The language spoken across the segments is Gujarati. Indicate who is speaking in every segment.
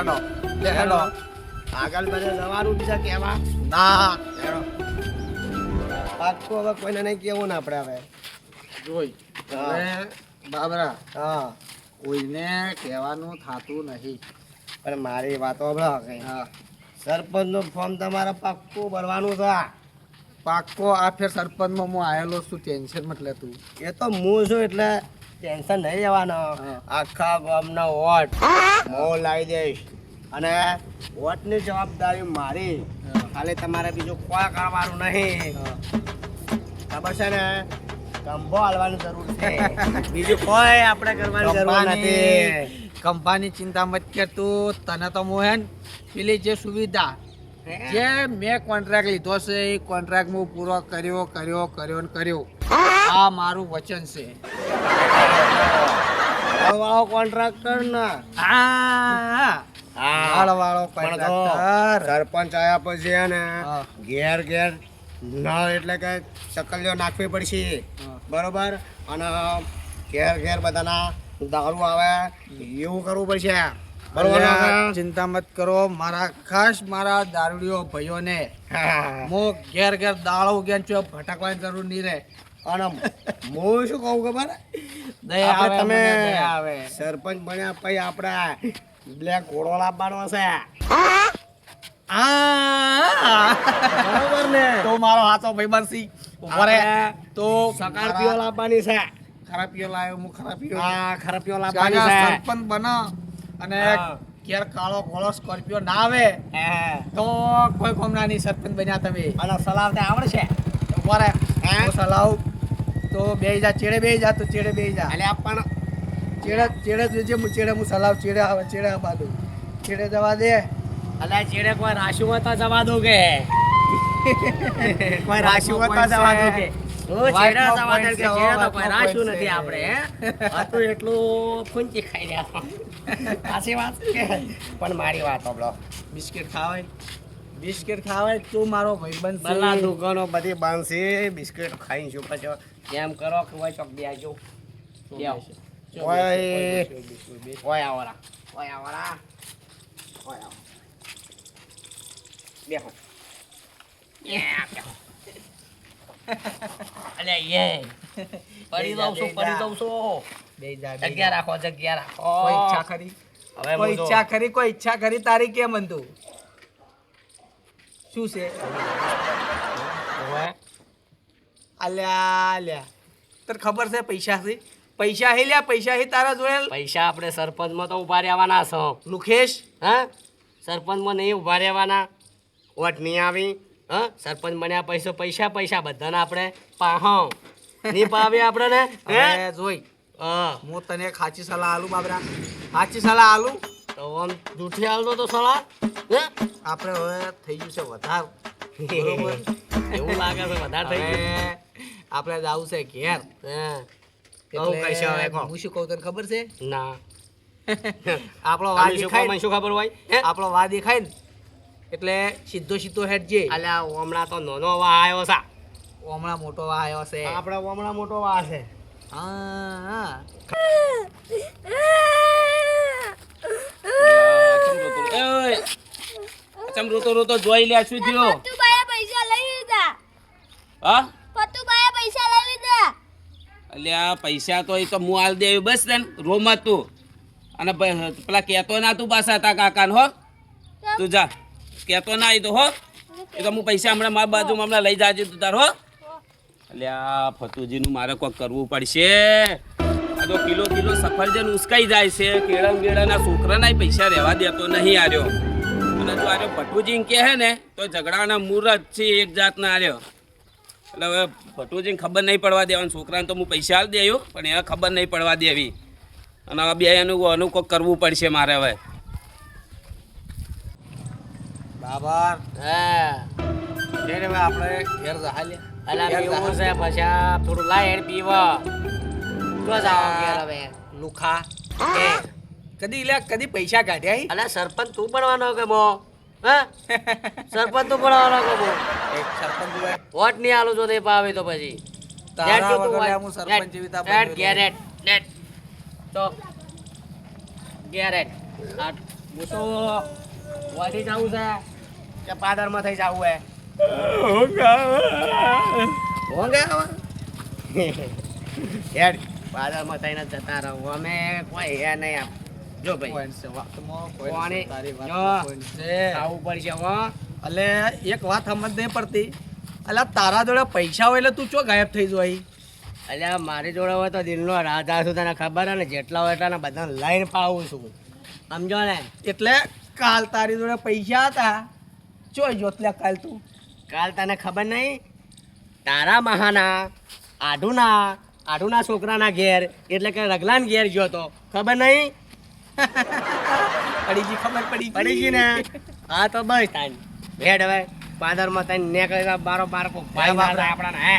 Speaker 1: હેડો. લે હેડો.
Speaker 2: આગળ બધે જવાનું બીજા કેવા?
Speaker 1: ના.
Speaker 2: પાક્કું હવે કોઈને નહીં કેવું ને આપણે હવે.
Speaker 1: જોઈ હવે બાબરા
Speaker 2: હા.
Speaker 1: કોઈને કહેવાનું થાતું નહીં.
Speaker 2: પણ મારી વાતો હમણાં
Speaker 1: હા.
Speaker 2: સરપંચનું ફોર્મ તમારે પાક્કું ભરવાનું છે.
Speaker 1: પાક્કો આ ફેર સરપંચમાં હું આવેલો છું ટેન્શન મતલે તું.
Speaker 2: એ તો હું છું એટલે ટેન્શન નહીં લેવાનો. આખા ગામનો વોટ. હું લાવી દઈશ. અને વોટની જવાબદારી મારી. ખાલી તમારે બીજું કોઈ કરવાનું નહીં. ખબર છે ને? કંભો હાલવાની જરૂર છે. બીજું કોઈ આપણે કરવાની જરૂર નથી.
Speaker 1: કંપાની ચિંતા મત કર તું. તને તો મોહન પેલી જે સુવિધા જે મેં કોન્ટ્રાક્ટ લીધો છે એ કોન્ટ્રાક્ટ હું પૂરો કર્યો કર્યો કર્યો ને કર્યો. આ મારું વચન છે.
Speaker 2: વાળો કોન્ટ્રાક્ટર ના.
Speaker 1: હા. વાળો કોન્ટ્રાક્ટર
Speaker 2: સરપંચ આયા પછી ને ઘેર ઘેર નળ એટલે કે ચકલીઓ નાખવી પડશે. બરોબર? અને ઘેર ઘેર બધાના દારૂ આવે એવું કરવું પડશે. બરોબર
Speaker 1: ચિંતા મત કરો મારા ખાસ મારા દારૂડીઓ ભાઈઓને
Speaker 2: હા.
Speaker 1: હું ઘેર ઘેર દાળો ઉગ્યા છો ભટકવાની જરૂર નહીં રહે.
Speaker 2: અને હું શું કહું ખબર? આપણે તમે સરપંચ બન્યા પછી આપણે બ્લેક ઘોડો લાવવાનો છે. બરોબર ને?
Speaker 1: તો મારો હાથો ભાઈ બનશી ઊભો તો
Speaker 2: આપણે
Speaker 1: તો
Speaker 2: સકારપીઓ લાવવાની છે.
Speaker 1: ખરાપીઓ લાવ્યો હું ખરાપીઓ.
Speaker 2: હા ખરાપીઓ લાવવાની
Speaker 1: જાગા
Speaker 2: છે.
Speaker 1: સરપંચ બનો અને. ઘેર કાળો ઘોડો સ્કોર્પિયો ના આવે તો કોઈ કોમના ની સરપંચ બન્યા તમે.
Speaker 2: અને સલાવતા આવડશે
Speaker 1: ઊભો રે
Speaker 2: હે?
Speaker 1: સલાવ તો બે જા ચેડે બે જા તો ચેડે બે જા.
Speaker 2: એટલે આપવાનો
Speaker 1: ચેડે ચેડે જે ચેડે હું સલાવ ચેડે આવે ચેડે દઉં ચેડે જવા દે.
Speaker 2: એટલે ચેડે કોઈ રાશુ તો જવા દો કે કોઈ રાશુ તો જવા દો કે ઓ ચેડા જવા દે કે ચેડા તો કોઈ રાશુ નથી આપણે હે? હતું એટલું ફૂંચી ખાઈ રહ્યા સાચી વાત કે? પણ મારી વાત
Speaker 1: બિસ્કિટ ખાવાય? બિસ્કિટ ખાવાય તું મારો ભાઈબંધ
Speaker 2: બલા દુકાનો બધી બંધ છે. બિસ્કિટ ખાઈ છું પછી એમ કરો કે હોય ચોક બે આવજો ઓય ઓય આવરા ઓય આવરા ઓય આવો બેહો. યા, યે. પડી દઉં છું પડી દઉં છું.
Speaker 1: બે જા, બે
Speaker 2: જગ્યા રાખો જગ્યા રાખો.
Speaker 1: ઈચ્છા ખરી?
Speaker 2: હવે
Speaker 1: કોઈ ઈચ્છા ખરી કોઈ ઈચ્છા ખરી? તારી કેમ હતું? શું છે?
Speaker 2: ઓવે.
Speaker 1: અલ્યા અલ્યા તને ખબર છે પૈસા છે? પૈસા હે લ્યા પૈસા હે તારા જોડે?
Speaker 2: પૈસા આપણે સરપંચમાં તો ઊભા રહેવાના છો.
Speaker 1: લુખેશ?
Speaker 2: હા? સરપંચમાં નહીં ઊભા રહેવાના. વોટ નહીં આવી. હા? સરપંચ બન્યા પૈસો પૈસા પૈસા બધાને આપણે પાહો. નહીં પાવે આપણે ને
Speaker 1: જોઈ.
Speaker 2: હા.
Speaker 1: હું તને ખાચી સલાહ આલું બાબરા. સાચી સલાહ આલું
Speaker 2: તો આમ જૂઠી હાલતો તો સલાહ હે
Speaker 1: આપણે હવે થઈ ગયું છે વધાર બરોબર
Speaker 2: એવું લાગે છે વધારે થઈ ગયું
Speaker 1: આપણે જાવું છે ઘેર
Speaker 2: કહું કઈ હવે
Speaker 1: હું શું કહું તને ખબર છે
Speaker 2: ના
Speaker 1: આપણો
Speaker 2: વાદ શું
Speaker 1: દેખાય
Speaker 2: શું ખબર હોય
Speaker 1: આપણો વા દેખાય ને એટલે સીધો સીધો હેઠ જે
Speaker 2: અલ્યા હમણાં તો નાનો વા આવ્યો છે
Speaker 1: હમણાં મોટો વા આવ્યો છે
Speaker 2: આપણે હમણાં મોટો વા છે
Speaker 1: હા હા
Speaker 3: ચમ રોતો રોતો જોઈ લે શું થયો?
Speaker 4: પતુબાએ પૈસા લઈ લીધા.
Speaker 3: હા?
Speaker 4: પતુબાએ પૈસા લઈ લીધા.
Speaker 3: અલ્યા પૈસા તો એ તો હું આલ દેવી બસ તને રોમ તું. અને પેલા કહેતો ના તું પાછા તા કાકાને હો? તું જા. કહેતો ના આવી તો હો? એ તો હું પૈસા હમણાં મારા બાજુમાં હમણાં લઈ જાજે તું તાર હો? અલ્યા ફતુજીનું મારે કોક કરવું પડશે. આ તો કિલો કિલો સફરજન ઉસકાઈ જાય છે. કેળા બેડાના છોકરાના પૈસા રહેવા દેતો નહીં આર્યો. અને જો આર્યો ભટુજીને કહે ને તો ઝઘડાના મુહૂર્ત છે એક જાતના આર્યો એટલે હવે ભટુજીને ખબર નહીં પડવા દેવાની છોકરાને તો હું પૈસા આલી દેયો પણ એને ખબર નહીં પડવા દેવી. અને હવે બે એનું એનું કોક કરવું પડશે મારે હવે.
Speaker 1: બાબર
Speaker 2: હા.
Speaker 1: હવે આપણે ઘેર જહાલે
Speaker 2: અલા. છે પછી આ થોડું લાય પીવા. તો જાઓ ઘેર હવે.
Speaker 1: લુખા. એ કદી લે કદી પૈસા કાઢ્યા?
Speaker 2: અલા સરપંચ તું બનવાનો કે બો હા? સરપંચ તું બનવાનો કે
Speaker 1: બો સરપંચ
Speaker 2: વોટ નહીં આલો જો નહીં પાવે તો પછી.
Speaker 1: તારા
Speaker 2: તું
Speaker 1: વગર હું સરપંચ જેવી તા
Speaker 2: હેડ, ગેરેટ હેડ. તો ગેરેટ. આ હું તો વાડી જાઉં છે કે પાદરમાં થઈ જાવું હે. ઊંઘ આવે? હેડ પાદરમાં થઈને જતા રહો. અમે કોઈ હે નહીં આમ. જો ભાઈ. આવું પડશે હો.
Speaker 1: એટલે એક વાત સમજ નહીં પડતી. એટલે તારા જોડે પૈસા હોય એટલે તું ચો ગાયબ થઈ જાય?
Speaker 2: એટલે મારી જોડે હોય તો દિલનો રાજા છું તને ખબર ને જેટલા હોય એટલા બધા લઈને પાવું છું. સમજો ને?
Speaker 1: એટલે કાલ તારી જોડે પૈસા હતા. ચો જોતલે કાલ તું?
Speaker 2: કાલ તને ખબર નહીં? તારા મહાના આઢુના આઢુના છોકરાના ઘેર એટલે કે રગલાન ઘેર ગયો તો. ખબર નહીં?
Speaker 1: પડી ગઈ ખબર પડી
Speaker 2: પડીજી? ને આ તો બસ તાન. ભેડ હવે પાદરમાં તને નીકળેલા બારો બાર કો ભાઈ
Speaker 1: બાપ રે.
Speaker 2: આપણા હે?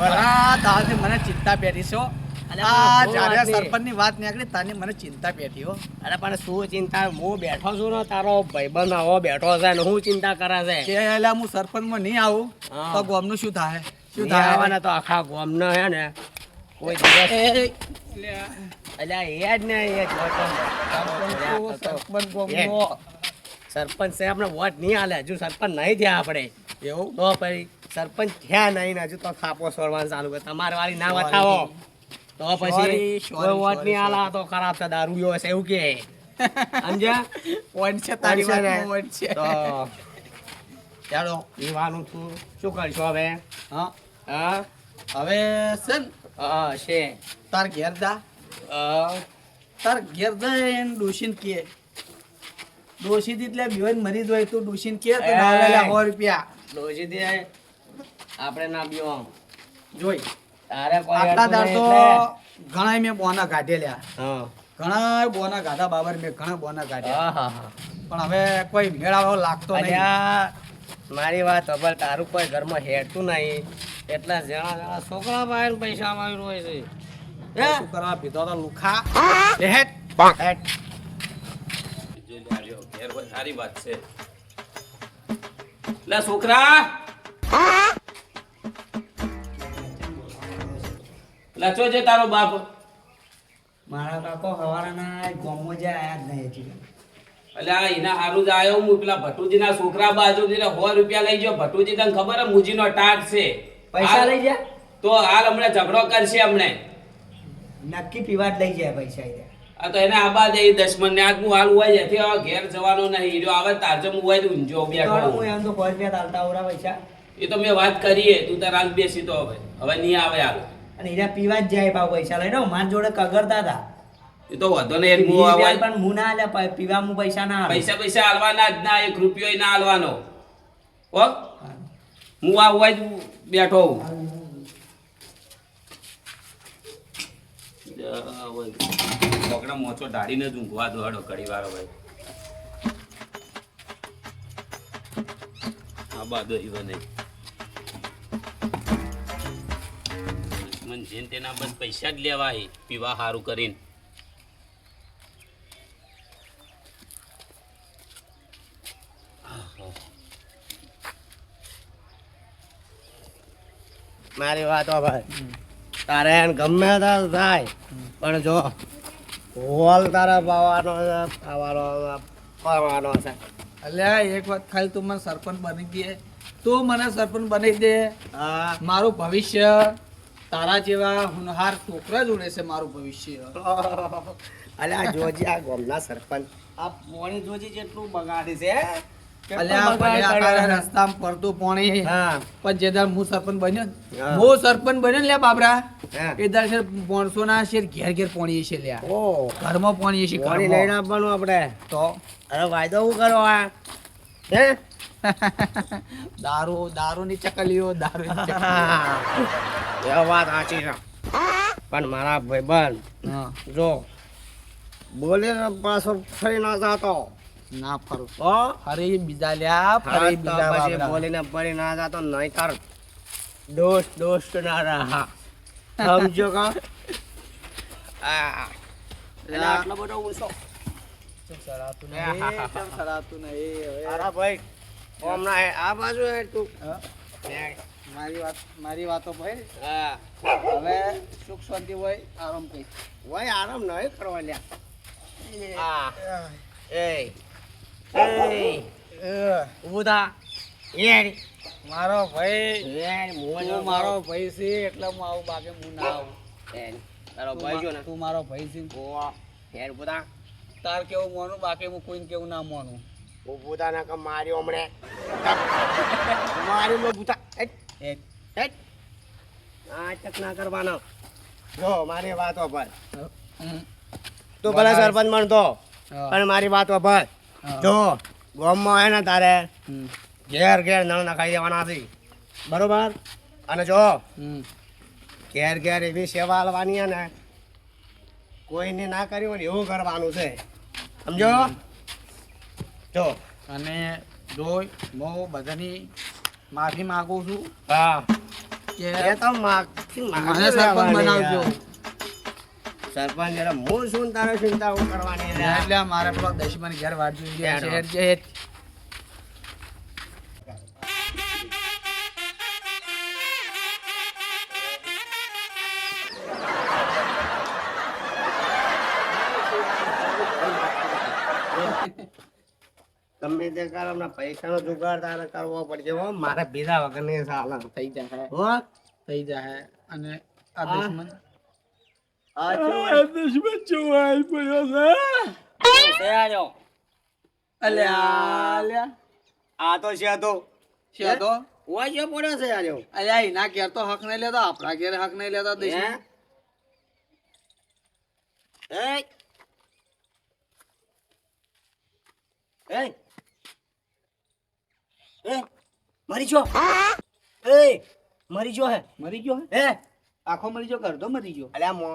Speaker 1: આ તારથી મને ચિંતા પેટી છો આ જ્યારે સરપંચની વાત નીકળી તારની મને ચિંતા પેટી હો.
Speaker 2: અરે પણ શું ચિંતા? હું બેઠો છું ને તારો ભાઈબંધ આવો બેઠો છે ને હું ચિંતા કરે છે?
Speaker 1: કે એલા હું સરપંચમાં નહીં આવું. તો ગામનું શું થાય? શું થાય?
Speaker 2: આવવાના તો આખા ગામનો હે ને? કોઈ દિવસ. અલ્યા એ. ને એ.
Speaker 1: સરપંચ
Speaker 2: સાહેબ આપણે વોટ નહીં આલે. હજુ સરપંચ નહીં થયા આપણે.
Speaker 1: એવું?
Speaker 2: તો પછી સરપંચ થયા નહીં હજુ તો થાપો છોડવાનું ચાલુ કરે તમારે વાળી ના બતાવો. તો પછી કોઈ વોટ નહીં આલા તો ખરાબ છે દારૂ હશે એવું કે. સમજ્યા?
Speaker 1: point છે તારી
Speaker 2: છે ને?
Speaker 1: છે.
Speaker 2: તો
Speaker 1: ચાલો
Speaker 2: શું કરશો હવે?
Speaker 1: હા?
Speaker 2: હા?
Speaker 1: હવે છે ને
Speaker 2: હા છે.
Speaker 1: તાર ઘેર જા. તાર ઘેર જઈને ડોશીને કે. ડોશી થી એટલે બેન મરી જાય તું ડોશીને કે તો
Speaker 2: એ.
Speaker 1: ના લે લે સો રૂપિયા.
Speaker 2: દે આપણે ના બીઓ
Speaker 1: જોઈ.
Speaker 2: તારે કોઈ
Speaker 1: આટલા
Speaker 2: દાર
Speaker 1: તો. ઘણા મેં બોના કાઢેલા.
Speaker 2: હા.
Speaker 1: ઘણા બોના કાઢા બાબર મેં ઘણા બોના કાઢ્યા.
Speaker 2: હા હા
Speaker 1: પણ હવે કોઈ મેળાવો લાગતો નહીં.
Speaker 2: મારી વાત હવે તારું કોઈ ઘરમાં હેડતું નહીં. એટલા જણા જણા છોકરા પાસે પૈસા માં હોય છે. હે?
Speaker 1: છોકરા પીધો તો લુખા. હેટ.
Speaker 3: આવ્યો. હોય સારી વાત છે લે છોકરા. લે ચો જે તારો બાપ?
Speaker 1: મારા કાકો હવાના ગોમો જે આયા જ નહીં એટલે
Speaker 3: આ એના હારું જ આયો હું પેલા ભટુજીના છોકરા બાજુ ને સો રૂપિયા લઈ ગયો. ભટુજી તને ખબર હે મુજીનો ટાટ છે.
Speaker 1: પૈસા લઈ જા
Speaker 3: તો હાલ હમણાં ઝઘડો કરશે હમણે
Speaker 1: નક્કી પીવા જ લઈ જાય પૈસા.
Speaker 3: આ તો એને આબા દે દશમન ને આગું હાલ હોય જેથી હવે ઘેર જવાનો નહીં. હીરો આવે તારજો હોય તો ઊંઝો બેઠો
Speaker 1: હું એમ તો સો રૂપિયા તાલતા ઓરા પૈસા.
Speaker 3: એ તો મેં વાત કરીએ. તું તાર હાલ બેસી તો હવે. હવે નહીં આવે હાલ.
Speaker 1: અને એના પીવા જ જાય ભાવ પૈસા લઈને. માર જોડે કગરતા હતા
Speaker 3: એ તો વધો ને એક
Speaker 1: વીસ
Speaker 3: આવે
Speaker 1: પણ હું ના આલે પીવા મુ પૈસા ના
Speaker 3: પૈસા પૈસા હાલવાના જ ના એક રૂપિયો ના હાલવાનો હો? હું આવવા જ બેઠો હું મોચો ઢાળીને જ ઊંઘવા દો હડો ઘડી આ બાદ ઈવો નહીં. દુશ્મન જેન તેના બસ પૈસા જ લેવાય પીવા સારું કરીને.
Speaker 2: મારી વાતો ભાઈ. તારે એને ગમે તાર થાય. પણ જો હોલ તારા પાવાનો છે પાવાનો છે, પાવાનો છે.
Speaker 1: એટલે એક વાત ખાલી તું મને સરપંચ બની દે તું મને સરપંચ બની દે. મારું ભવિષ્ય તારા જેવા હુનહાર છોકરા જોડે છે મારું ભવિષ્ય.
Speaker 2: અલ્યા જોજી આ ગામના સરપંચ. આ પોણી જોજી જેટલું બગાડી છે
Speaker 1: રસ્તામાં પડતું પોણી. પણ જે હું સરપંચ બન્યો
Speaker 2: હું.
Speaker 1: સરપંચ બન્યો લે બાબરા.
Speaker 2: હા.
Speaker 1: એ દાડ છે માણસો ના ઘેર ઘેર પોણી છે ઘરમાં પોણી છે
Speaker 2: પાણી લઈને આપવાનું આપણે.
Speaker 1: તો?
Speaker 2: અરે વાયદો શું કરો આ? હે?
Speaker 1: દારૂ દારૂ ની ચકલીઓ. દારૂ
Speaker 2: એ વાત સાચી છે. પણ મારા ભાઈબંધ
Speaker 1: બન
Speaker 2: જો બોલે પાછો ફરી ના જાતો.
Speaker 1: ના ફરું.
Speaker 2: ઓ
Speaker 1: ફરી બીજા લ્યા ફરી બીજા
Speaker 2: પછી બોલીને ફરી ના જાતો કર. દોસ્ત દોસ્ત ના રહા સમજો કા? આ આટલો બધો ઊંચો.
Speaker 1: નહીં. નહીં.
Speaker 2: ભાઈ. હમણાં આ બાજુ હે? તું
Speaker 1: મારી વાત મારી વાતો ભાઈ.
Speaker 2: હા.
Speaker 1: હવે સુખ શાંતિ હોય આરામ કઈ.
Speaker 2: હોય આરામ નહીં કરવા લ્યા. એ. એ. ઊભું થા. યાર.
Speaker 1: મારો ભાઈ.
Speaker 2: યાર મોં
Speaker 1: મારો. ભાઈ છે એટલે હું આવું બાકી હું ના આવું.
Speaker 2: યાર, તારો ભાઈ જો ને.
Speaker 1: તું મારો ભાઈ છે
Speaker 2: યાર ઊભું થા.
Speaker 1: તાર કેવું મોનું બાકી હું કોઈને કેવું ના મોનું.
Speaker 2: ઊભું થા નકર માર્યો હમણે. માર્યું લો થા. હેટ,
Speaker 1: એક
Speaker 2: હેટ. નાટક ના કરવાનો. જો મારી વાત પર.
Speaker 1: હમ.
Speaker 2: તું ભલે સરપંચ મળતો
Speaker 1: હા.
Speaker 2: પણ મારી વાત
Speaker 1: હા.
Speaker 2: જો ગોમમાં હોય ને તારે ઘેર ઘેર નળ નખાઈ દેવાના હતી બરોબર? અને જો. ઘેર ઘેર એવી સેવા આલવાની ને કોઈને ના કર્યું હોય ને એવું કરવાનું છે. સમજો? જો.
Speaker 1: અને જોઈ હું બધાની માફી માગું છું.
Speaker 2: હા.
Speaker 1: કે
Speaker 2: તો માફી
Speaker 1: મને સરપંચ બનાવજો.
Speaker 2: સરપંચ એટલે હું શું તારે ચિંતા હું કરવાની
Speaker 1: એટલે મારે પેલો દશમન ઘેર છે જે હેત.
Speaker 2: ગમે તે કર હમણાં પૈસાનો જુગાડ તારે કરવો પડશે હો. મારે બીજા વગર ને સાલા
Speaker 1: થઈ જાય
Speaker 2: હો?
Speaker 1: થઈ જાય અને આ દુશ્મન
Speaker 2: આ શું
Speaker 1: દુશ્મન જોવાય પડ્યો છે
Speaker 2: તૈયાર
Speaker 1: અલ્યા. અલ્યા.
Speaker 2: આ તો છે તો.
Speaker 1: છે તો?
Speaker 2: ઓય છે પડ્યો છે આજો.
Speaker 1: અલ્યા એના ઘેર તો હક નહીં લેતો આપણા ઘેર હક નહીં લેતા
Speaker 2: એ મરી જો એ મરી જો હે?
Speaker 1: મરી ગયો હે? આખો મરી ગયો કરતો મરી ગયો?
Speaker 2: અલ્યા મો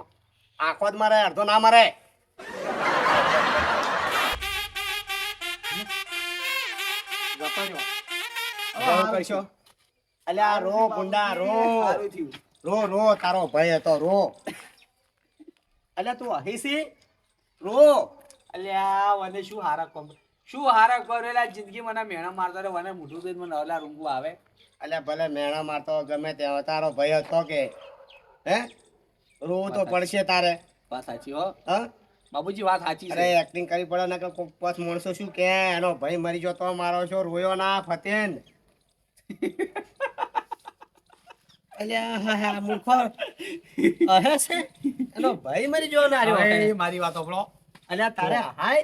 Speaker 2: આખો જ મારે અડધો ના મારે. અલ્યા રો ગુંડા રો
Speaker 1: થયું.
Speaker 2: રો રો તારો ભાઈ હતો રો અલ્યા તું હહીસી રો
Speaker 1: અલ્યા વને શું હારક કોમ શું હારક કરેલા જિંદગી મને મેણા મારતો રે મને મોઢું દઈને મને અલા રૂંગું આવે.
Speaker 2: અલ્યા ભલે મેણા મારતો ગમે તે તારો ભાઈ હતો કે હે? તો પડશે તારે.
Speaker 1: વાત સાચી હો.
Speaker 2: હા?
Speaker 1: બાબુજી વાત સાચી
Speaker 2: અરે
Speaker 1: છે
Speaker 2: એક્ટિંગ કરી પડે ને કે પાંચ માણસો શું કે એનો ભાઈ મરી ગયો તો મારો છો રોયો ના ફતેન. અલ્યા હા હા મૂર્ખો. અહે છે. એનો ભાઈ મરી ગયો ના રહ્યો
Speaker 1: મારી વાત સાંભળો
Speaker 2: અલ્યા તારે હાય.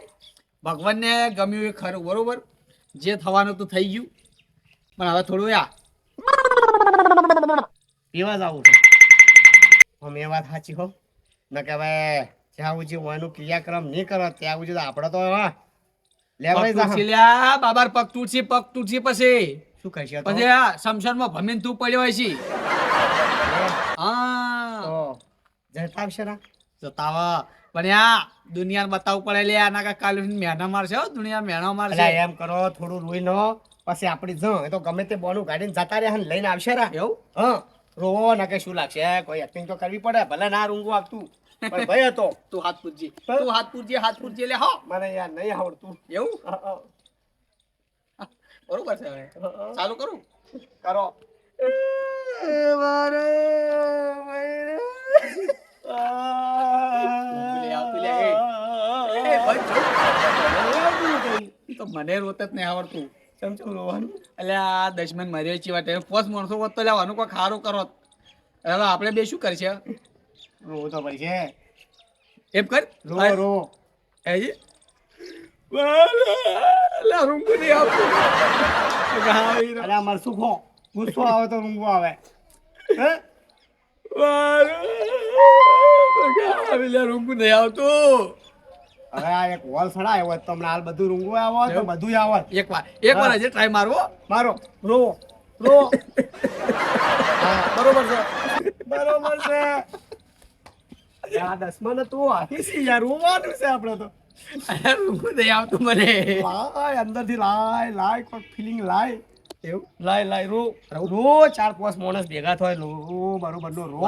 Speaker 1: ભગવાનને ગમ્યું એ ખરું બરોબર? જે થવાનું તો થઈ ગયું. પણ હવે થોડું યા.
Speaker 2: પીવા જવું છે. એ વાત સાચી હો. ન કે હવે જ્યાં સુધી ઓનું ક્રિયાક્રમ નહીં કરો ત્યાં સુધી તો આપણે તો હા
Speaker 1: પગ
Speaker 2: જા
Speaker 1: તૂટશે લ્યા બાબર પગ તૂટશે પગ તૂટશે પછી.
Speaker 2: શું કરશે તો?
Speaker 1: પછી આ શમશાનમાં ભમીને તું પડ્યો હોય છે. હા.
Speaker 2: તો જતા આવશે ના
Speaker 1: જતાવા પણ આ દુનિયા બતાવવું પડે લે આના કા કાલ મહેના મારશે હો દુનિયા મહેના મારશે.
Speaker 2: એમ કરો થોડું રોઈ નો પછી આપણી જ એ તો ગમે તે બોનું કાઢીને જતા રહ્યા ને લઈને આવશે રા.
Speaker 1: એવું?
Speaker 2: હા. રોવો ના કે શું લાગશે? કોઈ એક્ટિંગ તો કરવી પડે ભલે ના રૂંગું આપતું પણ ભાઈ હતો.
Speaker 1: તું હાથ પૂરજે તું હાથ હાથપુરજી હાથ હા.
Speaker 2: મને યાર નહીં આવડતું.
Speaker 1: એવું. બરોબર છે હવે. ચાલુ કરું?
Speaker 2: કરો.
Speaker 1: મારે આવતું મને રોત જ નહીં આવડતું.
Speaker 2: ચમચમ રોવાનું?
Speaker 1: એટલે આ દશમન મર્યો છે વાટે પોસ માણસો હોત તો લેવાનું કોઈ ખારું કરો હવે આપણે બે શું કરશે
Speaker 2: રોવો તો છે
Speaker 1: એમ કર.
Speaker 2: Ro ro.
Speaker 1: હેજી લે રૂંગું નહીં આવતું.
Speaker 2: અરે અમાર શું ખો ગુસ્સો આવે તો રૂંગો આવે. હે?
Speaker 1: લે રૂંગું નહીં આવતું.
Speaker 2: હવે આ એક હોલ સડાય હોય તમને હાલ બધું રૂંગું આવો તો બધું આવો
Speaker 1: એક વાર એક વાર હજી ટ્રાય મારવો.
Speaker 2: મારો રો રો બરોબર છે. બરોબર છે. આ દસમાં ને તું યાર રોવાનું છે આપણે તો.
Speaker 1: રૂંગું નહીં આવતું મને.
Speaker 2: લાય અંદરથી લાય લાય કોઈ ફિલિંગ લાય.
Speaker 1: એવું?
Speaker 2: લાય લાય રો. રો ચાર પાંચ માણસ ભેગા થાય. રો બરોબર નો રો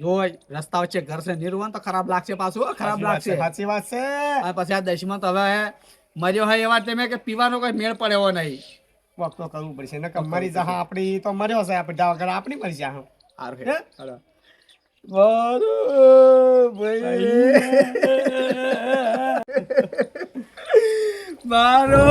Speaker 1: જોઈ રસ્તા વચ્ચે ઘર છે નિર્વાણ તો ખરાબ લાગશે પાછું ખરાબ લાગશે.
Speaker 2: સાચી વાત છે.
Speaker 1: અને પછી આ દશમાં તો હવે મર્યો હોય એવા ટાઈમે કે પીવાનો કોઈ મેળ પડે એવો નહીં.
Speaker 2: વખત તો કરવું પડશે ને મરી જહા આપણી તો મર્યો છે આપણે જા વગર આપણી મરી જહા
Speaker 1: હારું?
Speaker 2: હે.
Speaker 1: મારો